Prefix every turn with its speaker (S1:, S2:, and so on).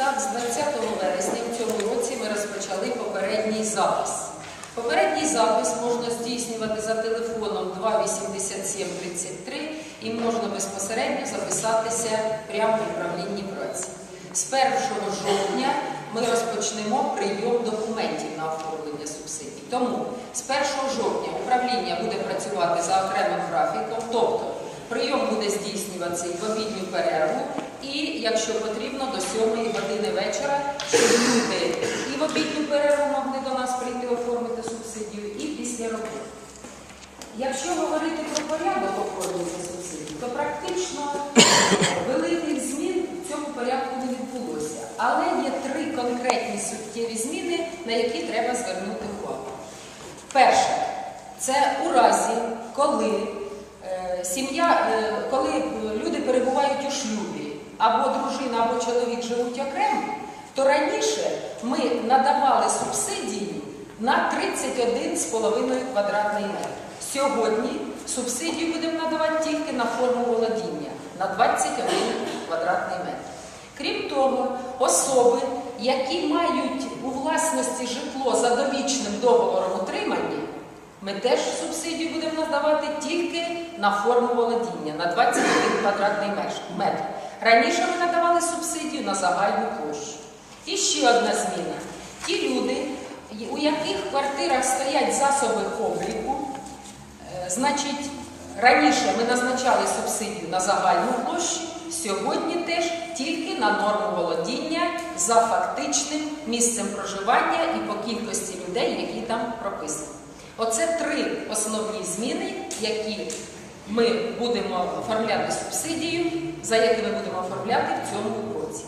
S1: Так, з 20 вересня в цьому році ми розпочали попередній запис. Попередній запис можна здійснювати за телефоном 28733 і можна безпосередньо записатися прямо в управлінні праці. З 1 жовтня ми розпочнемо прийом документів на оформлення субсидій. Тому з 1 жовтня управління буде працювати за окремим графіком, тобто прийом буде здійснюватися в обідню перерву, і, якщо потрібно, до 7 години вечора, щоб люди і в обідню перерву могли до нас прийти оформити субсидію, і після роботи. Якщо говорити про порядок оформлення субсидій, то практично великих змін в цьому порядку не відбулося. Але є три конкретні суттєві зміни, на які треба звернути увагу. Перше, це у разі, коли сім'я, е, коли е, люди перебувають у шлюбі, або дружина, або чоловік живуть окремо, то раніше ми надавали субсидії на 31,5 квадратний метр. Сьогодні субсидію будемо надавати тільки на форму володіння на 21 квадратний метр. Крім того, особи, які мають у власності житло за довічним договором утримання, ми теж субсидію будемо надавати тільки на форму володіння на 21 квадратний метр. Раніше ми надавали субсидію на загальну площу. І ще одна зміна. Ті люди, у яких в квартирах стоять засоби обліку, Е, Значить, раніше ми назначали субсидію на загальну площу, сьогодні теж тільки на норму володіння за фактичним місцем проживання і по кількості людей, які там прописані. Оце три основні зміни, які ми будемо оформляти субсидію, за які ми будемо оформляти в цьому році.